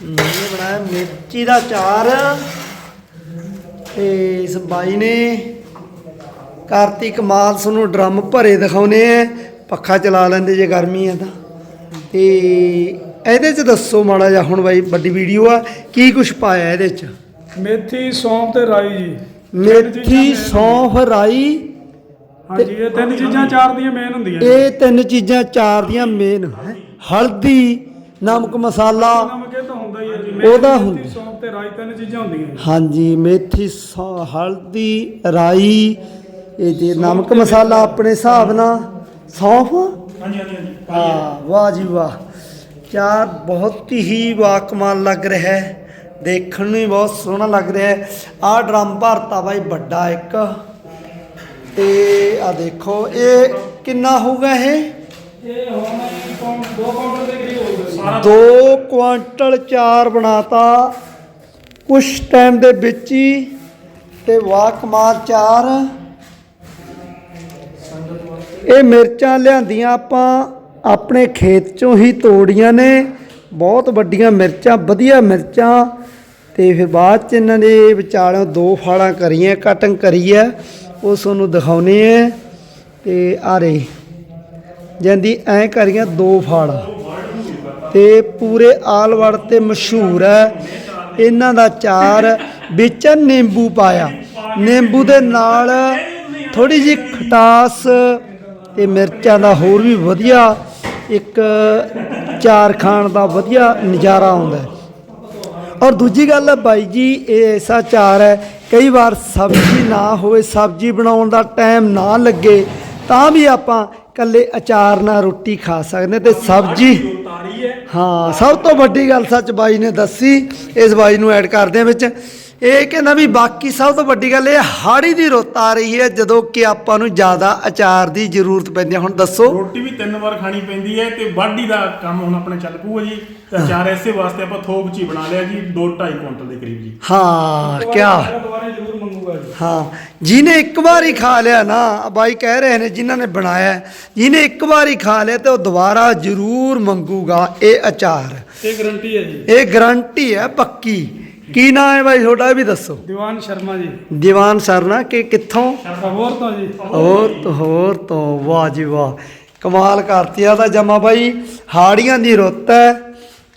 ਇਹ ਬਣਾਇਆ ਮਿਰਚੀ ਦਾ ਚਾਰ ਤੇ ਇਸ ਬਾਈ ਨੇ ਕਾਰਤਿਕ ਮਾਸ ਨੂੰ ਡਰਮ ਭਰੇ ਦਿਖਾਉਨੇ ਆ ਪੱਖਾ ਚਲਾ ਲੈਂਦੇ ਜੇ ਗਰਮੀ ਆ ਤਾਂ। ਤੇ ਇਹਦੇ ਚ ਦੱਸੋ ਮਾੜਾ ਜਿਹਾ ਹੁਣ ਬਾਈ ਵੱਡੀ ਵੀਡੀਓ ਆ ਕੀ ਕੁਛ ਪਾਇਆ ਇਹਦੇ ਚ? ਮੇਥੀ ਸੌਂਫ ਤੇ ਰਾਈ ਜੀ। ਮੇਥੀ ਸੌਂਫ ਰਾਈ ਹਾਂਜੀ ਇਹ ਤਿੰਨ ਚੀਜ਼ਾਂ ਚਾਰ ਦੀਆਂ ਮੇਨ ਹੁੰਦੀਆਂ ਇਹ ਤਿੰਨ ਚੀਜ਼ਾਂ ਚਾਰ ਦੀਆਂ ਮੇਨ ਹਲਦੀ ਨਮਕ ਮਸਾਲਾ ਉਹਦਾ ਹੁੰਦਾ। ਸੌਂਫ ਤੇ ਰਾਈ ਤਿੰਨ ਚੀਜ਼ਾਂ ਹੁੰਦੀਆਂ। ਹਾਂਜੀ ਮੇਥੀ ਸੌ- ਹਲਦੀ ਰਾਈ ਇਹ ਜੇ ਨਮਕ ਮਸਾਲਾ ਆਪਣੇ ਹਿਸਾਬ ਨਾਲ। ਸੌਂਫ? ਹਾਂਜੀ ਹਾਂਜੀ ਹਾਂਜੀ। ਹਾਂ ਵਾਹ ਜੀ ਵਾਹ। ਚਾਰ ਬਹੁਤ ਹੀ ਵਾਕਮਾਲ ਲੱਗ ਰਿਹਾ ਹੈ। ਦੇਖਣ ਨੂੰ ਹੀ ਬਹੁਤ ਸੋਹਣਾ ਲੱਗ ਰਿਹਾ ਹੈ। ਆਹ ਡਰਮ ਭਰਤਾ ਬਾਈ ਵੱਡਾ ਇੱਕ। ਤੇ ਆ ਦੇਖੋ ਇਹ ਕਿੰਨਾ ਹੋਊਗਾ ਇਹ? ਇਹ ਹੁਣ ਦੋ ਦੇ 2 ਕੁਆਂਟਲ ਚਾਰ ਬਣਾਤਾ। ਕੁਛ ਟਾਈਮ ਦੇ ਵਿੱਚ ਹੀ ਤੇ ਵਾਹ ਕਮਾਲ ਚਾਰ। ਇਹ ਮਿਰਚਾਂ ਲਿਆਂਦੀਆਂ ਆਪਾਂ ਆਪਣੇ ਖੇਤ ਚੋਂ ਹੀ ਤੋੜੀਆਂ ਨੇ। ਬਹੁਤ ਵੱਡੀਆਂ ਮਿਰਚਾਂ ਵਧੀਆ ਮਿਰਚਾਂ। ਤੇ ਫਿਰ ਬਾਅਦ ਚ ਇਹਨਾਂ ਨੇ ਵਿਚਾਲਿਓਂ ਦੋ ਫਾੜਾਂ ਕਰੀਆਂ ਕਟਿੰਗ ਕਰੀ ਹੈ। ਉਹ ਤੁਹਾਨੂੰ ਦਿਖਾਉਨੇ ਆ ਤੇ ਆਰੇ ਜਾਂਦੀ ਐ ਕਰੀਆਂ ਦੋ ਫਾੜਾਂ। ਤੇ ਪੂਰੇ ਆਲਵੜ ਤੇ ਮਸ਼ਹੂਰ ਹੈ। ਇਹਨਾਂ ਦਾ ਚਾਰ ਵਿੱਚ ਨਿੰਬੂ ਪਾਇਆ। ਨਿੰਬੂ ਦੇ ਨਾਲ ਥੋੜੀ ਜਿਹੀ ਖਟਾਸ ਤੇ ਮਿਰਚਾਂ ਦਾ ਹੋਰ ਵੀ ਵਧੀਆ ਇੱਕ ਚਾਰ ਖਾਣ ਦਾ ਵਧੀਆ ਨਜ਼ਾਰਾ ਆਉਂਦਾ ਔਰ ਦੂਜੀ ਗੱਲ ਬਾਈ ਜੀ, ਇਹ ਐਸਾ ਚਾਰ ਹੈ, ਕਈ ਵਾਰ ਸਬਜ਼ੀ ਨਾ ਹੋਵੇ, ਸਬਜ਼ੀ ਬਣਾਉਣ ਦਾ ਟਾਈਮ ਨਾ ਲੱਗੇ, ਤਾਂ ਵੀ ਆਪਾਂ ਕੱਲੇ ਅਚਾਰ ਨਾਲ ਰੋਟੀ ਖਾ ਸਕਦੇ ਹਾਂ ਤੇ ਸਬਜ਼ੀ ਹੈ। ਹਾਂ ਸਭ ਤੋਂ ਵੱਡੀ ਗੱਲ ਸੱਚ ਬਾਈ ਨੇ ਦੱਸੀ ਇਸ ਬਾਈ ਨੂੰ ਐਡ ਕਰਦੇ ਆ ਵਿੱਚ। ਇਹ ਕਹਿੰਦਾ ਵੀ ਬਾਕੀ ਸਭ ਤੋਂ ਵੱਡੀ ਗੱਲ ਇਹ ਹਾੜੀ ਦੀ ਰੁੱਤ ਆ ਰਹੀ ਹੈ ਜਦੋਂ ਕਿ ਆਪਾਂ ਨੂੰ ਜ਼ਿਆਦਾ ਅਚਾਰ ਦੀ ਜ਼ਰੂਰਤ ਪੈਂਦੀ ਹੈ। ਹੁਣ ਦੱਸੋ। ਰੋਟੀ ਵੀ ਤਿੰਨ ਵਾਰ ਖਾਣੀ ਪੈਂਦੀ ਹੈ ਤੇ ਵਾਢੀ ਦਾ ਕੰਮ ਹੁਣ ਆਪਣੇ ਚੱਲ ਪੂਗਾ ਜੀ। ਤੇ ਅਚਾਰ ਐਸੇ ਵਾਸਤੇ ਆਪਾਂ ਥੋਕ ਚ ਹੀ ਬਣਾ ਲਿਆ ਜੀ 2.5 ਕੁਇੰਟਲ ਦੇ ਕਰੀਬ ਜੀ। ਹਾਂ ਕਿਆ ਦੁਬਾਰਾ ਜ਼ਰੂਰ ਮੰਗੂਗਾ ਜੀ ਹਾਂ ਜਿਹਨੇ ਇੱਕ ਵਾਰ ਖਾ ਲਿਆ ਨਾ ਬਾਈ ਕਹਿ ਰਹੇ ਨੇ ਜਿਨ੍ਹਾਂ ਨੇ ਬਣਾਇਆ ਜਿਹਨੇ ਇੱਕ ਵਾਰ ਖਾ ਲਿਆ ਤੇ ਉਹ ਦੁਬਾਰਾ ਜ਼ਰੂਰ ਮੰਗੂਗਾ ਇਹ ਅਚਾਰ। ਇਹ ਗਰੰਟੀ ਹੈ ਜੀ। ਇਹ ਗਾਰੰਟੀ ਹੈ ਪੱਕੀ। ਕੀ ਨਾਂ ਹੈ ਬਾਈ ਤੁਹਾਡਾ ਵੀ ਦੱਸੋ। ਦੀਵਾਨ ਸ਼ਰਮਾ ਜੀ। ਦੀਵਾਨ ਸਰਨਾ ਕਿ ਕਿੱਥੋਂ? ਹੋਰ ਤੋਂ ਜੀ। ਹੋਰ ਤੋਂ ਹੋਰ ਤੋਂ। ਵਾਹ ਜੀ ਵਾਹ। ਕਮਾਲ ਕਰਤੀ ਆ ਤਾਂ ਜਮਾ ਬਾਈ। ਹਾੜੀਆਂ ਦੀ ਰੁੱਤ ਹੈ।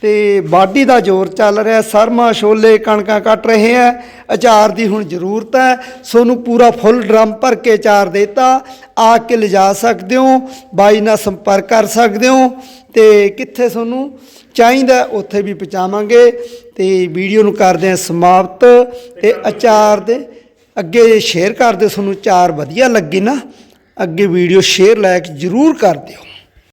ਤੇ ਬਾਡੀ ਦਾ ਜ਼ੋਰ ਚੱਲ ਰਿਹਾ, ਸਰਮਾ, ਛੋਲੇ, ਕਣਕਾਂ ਕੱਟ ਰਹੇ ਆ ਅਚਾਰ ਦੀ ਹੁਣ ਜ਼ਰੂਰਤ ਹੈ ਸੋਨੂੰ ਪੂਰਾ ਫੁੱਲ ਡਰਮ ਭਰ ਕੇ ਅਚਾਰ ਦੇਤਾ। ਆ ਕੇ ਲਿਜਾ ਸਕਦੇ ਹੋ, ਬਾਈ ਨਾਲ ਸੰਪਰਕ ਕਰ ਸਕਦੇ ਹੋ। ਤੇ ਕਿੱਥੇ ਤੁਹਾਨੂੰ ਚਾਹੀਦਾ ਉੱਥੇ ਵੀ ਪਹੁੰਚਾਵਾਂਗੇ। ਤੇ ਵੀਡੀਓ ਨੂੰ ਕਰਦੇ ਹਾਂ ਸਮਾਪਤ। ਤੇ ਅਚਾਰ ਦੇ ਅੱਗੇ ਸ਼ੇਅਰ ਕਰ ਦਿਓ ਤੁਹਾਨੂੰ ਚਾਰ ਵਧੀਆ ਲੱਗੇ ਨਾ। ਅੱਗੇ ਵੀਡੀਓ ਸ਼ੇਅਰ, ਲਾਇਕ ਜ਼ਰੂਰ ਕਰ ਦਿਓ।